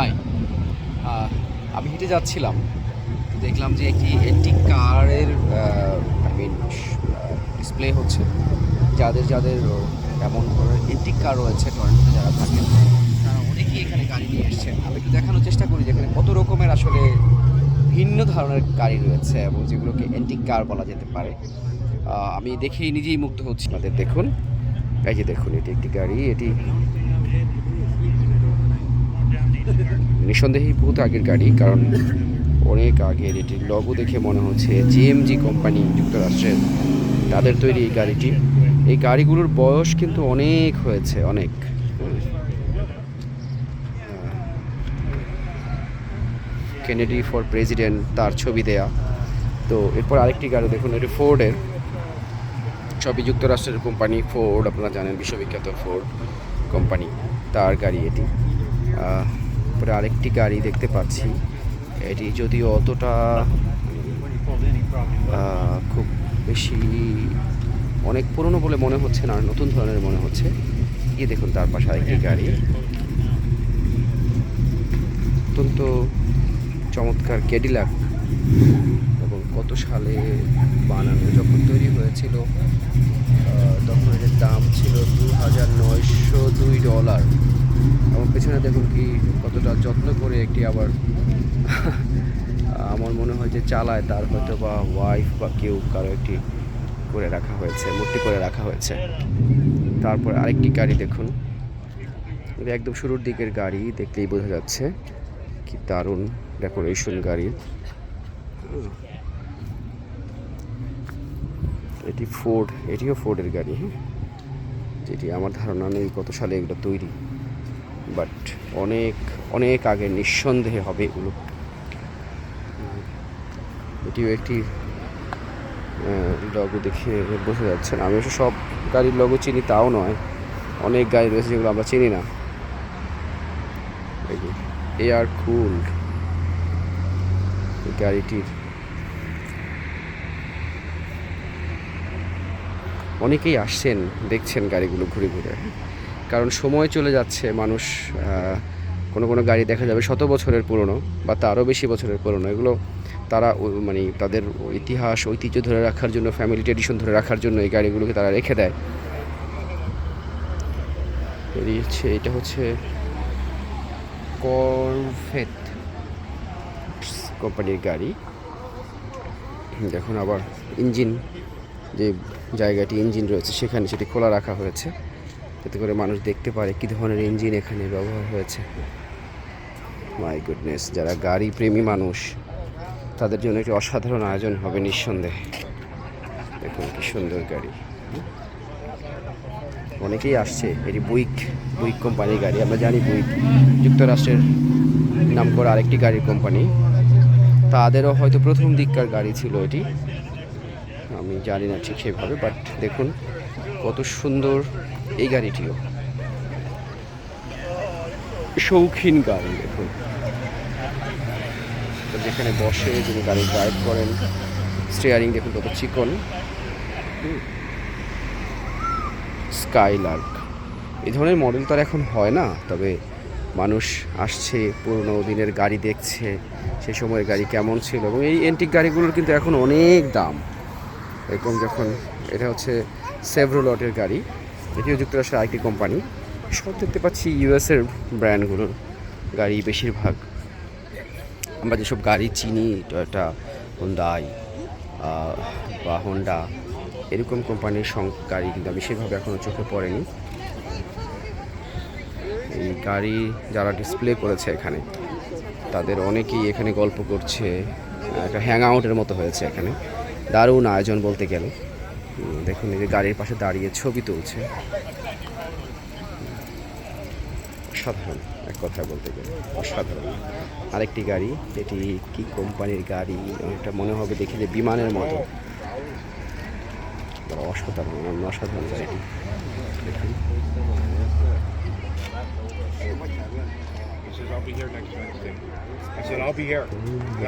High আমি হেঁটে যাচ্ছিলাম। দেখলাম যে একটি একটি কারের আই মিন ডিসপ্লে হচ্ছে। যাদের যাদের এমন ধরনের এন্টিক কার রয়েছে টরেন্টোতে যারা থাকেন, তারা অনেকেই এখানে গাড়ি নিয়ে এসছেন। আমি একটু দেখানোর চেষ্টা করি যেখানে কত রকমের আসলে ভিন্ন ধরনের গাড়ি রয়েছে এবং যেগুলোকে এন্টিক কার বলা যেতে পারে। আমি দেখেই নিজেই মুগ্ধ হচ্ছি। আমাদের দেখুন। এই যে দেখুন, এটি একটি গাড়ি, এটি নিঃসন্দেহেই বহুত আগের গাড়ি, কারণ অনেক আগের এটির লগো দেখে মনে হচ্ছে জিএমজি কোম্পানি যুক্তরাষ্ট্রের তাদের তৈরি এই গাড়িটি। এই গাড়িগুলোর বয়স কিন্তু অনেক হয়েছে, অনেক। কেনেডি ফর প্রেসিডেন্ট তার ছবি দেয়া। তো এরপর আরেকটি গাড়ি দেখুন, এটি ফোর্ডের সবই যুক্তরাষ্ট্রের কোম্পানি ফোর্ড আপনারা জানেন, বিশ্ববিখ্যাত ফোর্ড কোম্পানি, তার গাড়ি এটি। আহ, পরে আরেকটি গাড়ি দেখতে পাচ্ছি। এটি যদিও অতটা খুব বেশি অনেক পুরনো বলে মনে হচ্ছে না নতুন ধরনের মনে হচ্ছে। গিয়ে দেখুন তার পাশে আরেকটি গাড়ি। অত্যন্ত চমৎকার ক্যাডিলাক এবং কত সালে বানানো যখন তৈরি হয়েছিল তখন এর দাম ছিল দু হাজার নয়শো দুই ডলার। পেছনে দেখুন কি কতটা যত্ন করে একটি আবার আমার মনে হয় যে চালায়, তার হয়তো বা ওয়াইফ বা কেউ কারও একটি করে রাখা হয়েছে, মূর্তি করে রাখা হয়েছে। তারপর আরেকটি গাড়ি দেখুন। একদম শুরুর দিকের গাড়ি, দেখলেই বোঝা যাচ্ছে কি দারুণ ডেকোরেশন গাড়ির এটি ফোর্ড এটিও ফোর্ডের গাড়ি হ্যাঁ? যেটি আমার ধারণা নেই কত সালে এগুলো তৈরি। বাট অনেক অনেক আগে নিঃসন্দেহে হবে এগুলো। এটিও একটি লগো দেখে বোঝা যাচ্ছে না। আমি অবশ্য সব গাড়ির লগো চিনি, তাও নয়। অনেক গাড়ি রয়েছে যেগুলো আমরা চিনি না। এয়ার কুল গাড়িটির অনেকেই আসছেন, দেখছেন গাড়িগুলো ঘুরে ঘুরে। কারণ সময় চলে যাচ্ছে, মানুষ কোনো কোনো গাড়ি দেখা যাবে শত বছরের পুরনো বা তারও বেশি বছরের পুরনো। এগুলো তারা মানে তাদের ইতিহাস, ঐতিহ্য ধরে রাখার জন্য ফ্যামিলি ট্রেডিশন ধরে রাখার জন্য এই গাড়িগুলোকে তারা রেখে দেয়। হচ্ছে, এটা হচ্ছে করভেট কোম্পানির গাড়ি। দেখুন আবার ইঞ্জিন যে জায়গাটি ইঞ্জিন রয়েছে, সেখানে সেটি খোলা রাখা হয়েছে। যাতে করে মানুষ দেখতে পারে কী ধরনের ইঞ্জিন এখানে ব্যবহার হয়েছে। মাই গুডনেস যারা গাড়ি প্রেমী মানুষ, তাদের জন্য একটি অসাধারণ আয়োজন হবে নিঃসন্দেহে। দেখুন কি সুন্দর গাড়ি। অনেকেই আসছে, এটি বুইক বুইক কোম্পানির গাড়ি। আমরা জানি বুইক যুক্তরাষ্ট্রের নাম করা আরেকটি গাড়ির কোম্পানি। তাদেরও হয়তো প্রথম দিককার গাড়ি ছিল এটি। আমি জানি না ঠিক সেভাবে বাট দেখুন কত সুন্দর এই গাড়িটিও। শৌখিন গাড়ি দেখুন। যেখানে বসে যিনি গাড়ি ড্রাইভ করেন স্টিয়ারিং দেখুন কত চিকন। স্কাইলার্ক এই ধরনের মডেল তো আর এখন হয় না তবে মানুষ আসছে পুরোনো দিনের গাড়ি দেখছে সে সময়ের গাড়ি কেমন ছিল এবং এই এন্টিক গাড়িগুলোর কিন্তু এখন অনেক দাম। এরকম যখন এটা হচ্ছে সেভরোলটের গাড়ি। এটিও যুক্তরাষ্ট্রের আরেকটি কোম্পানি। সব দেখতে পাচ্ছি ইউএসের ব্র্যান্ডগুলোর গাড়ি বেশিরভাগ। আমরা যেসব গাড়ি চিনি, টয়োটা, হোন্ডাই বা হোন্ডা, এরকম কোম্পানির গাড়ি কিন্তু সেভাবে এখনও চোখে পড়েনি। এই গাড়ি যারা ডিসপ্লে করেছে এখানে, তাদের অনেকেই এখানে গল্প করছে, একটা হ্যাং আউটের মতো হয়েছে এখানে। দারুণ আয়োজন বলতে গেলে। দেখুন এই যে গাড়ির পাশে দাঁড়িয়ে ছবি তুলছে। অসাধারণ এক কথা বলতে গেলে। অসাধারণ। আরেকটি গাড়ি এটি কি কোম্পানির গাড়ি? এটা মনে হবে দেখে যে বিমানের মতো। অসাধারণ অসাধারণ গাড়িটি। দেখুন। Says, I'll be here next Wednesday. I said, I'll be here.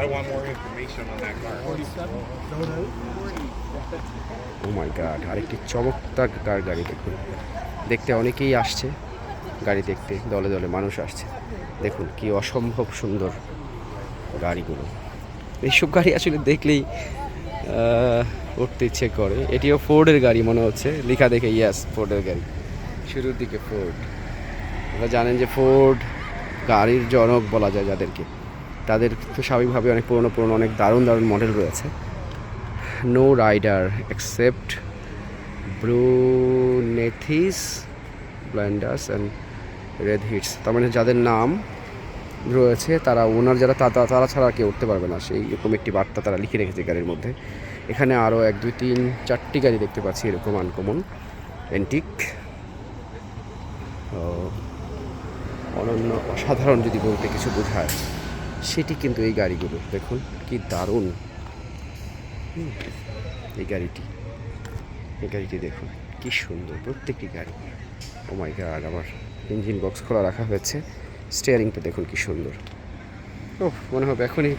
I want more information on that car. Oh my god আরেকটি চমৎকার কার গাড়ি দেখুন। দেখতে অনেকেই আসছে, গাড়ি দেখতে, দলে দলে মানুষ আসছে। দেখুন কি অসম্ভব সুন্দর গাড়িগুলো। এইসব গাড়ি আসলে দেখলেই উঠতে ইচ্ছে করে। এটিও ফোর্ডের গাড়ি মনে হচ্ছে। লেখা দেখে ইয়াস ফোর্ডের গাড়ি। শুরুর দিকে ফোর্ড আপনারা জানেন যে ফোর্ড গাড়ির জনক বলা যায় যাদেরকে। তাদের তো স্বাভাবিকভাবে অনেক পুরনো পুরনো, অনেক দারুণ দারুণ মডেল রয়েছে। নো রাইডার এক্সেপ্ট ব্রুনেথিস ব্লাইন্ডার্স অ্যান্ড রেড হিটস তার মানে যাদের নাম রয়েছে, তারা ওনার যারা, তা তারা ছাড়া কেউ উঠতে পারবে না। সেই রকম একটি বার্তা তারা লিখে রেখেছে গাড়ির মধ্যে। এখানে আরও এক, দুই, তিন, চারটি গাড়ি দেখতে পাচ্ছি এরকম আনকমন এন্টিক অনন্য, অসাধারণ যদি বলতে কিছু বোঝায়। সেটি কিন্তু এই গাড়িগুলো। দেখুন, কি দারুণ। এই গাড়িটি এই গাড়িটি দেখুন, কি সুন্দর, প্রত্যেকটি গাড়ি। ও মাই গাড আবার ইঞ্জিন বক্স খোলা রাখা হয়েছে। স্টিয়ারিংটা দেখুন কি সুন্দর। ও মনে হবে এখনই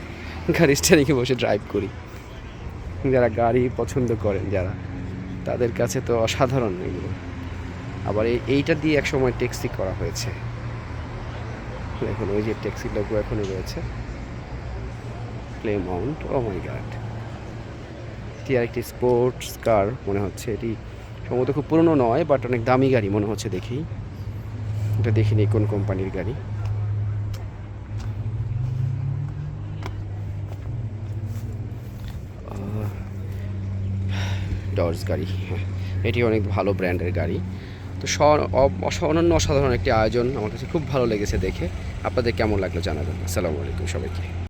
গাড়ি স্টিয়ারিংয়ে বসে ড্রাইভ করি। যারা গাড়ি পছন্দ করেন, যারা, তাদের কাছে তো অসাধারণ এগুলো। আবার এই, এইটা দিয়ে এক সময় ট্যাক্সি করা হয়েছে। দেখুন, ওই যে ট্যাক্সি লোগো এখনও রয়েছে। Plymouth oh my god এটি আরেকটি স্পোর্টস কার মনে হচ্ছে এটি। সম্ভবত খুব পুরনো নয় বাট অনেক দামি গাড়ি মনে হচ্ছে দেখেই। এটা দেখিনি কোন কোম্পানির গাড়ি। ডর্স গাড়ি হ্যাঁ। এটি অনেক ভালো ব্র্যান্ডের গাড়ি। তো অনন্য অসাধারণ একটি আয়োজন। আমার কাছে খুব ভালো লেগেছে দেখে। আপনাদের কেমন লাগল জানাবেন। আসসালামু আলাইকুম সবাইকে।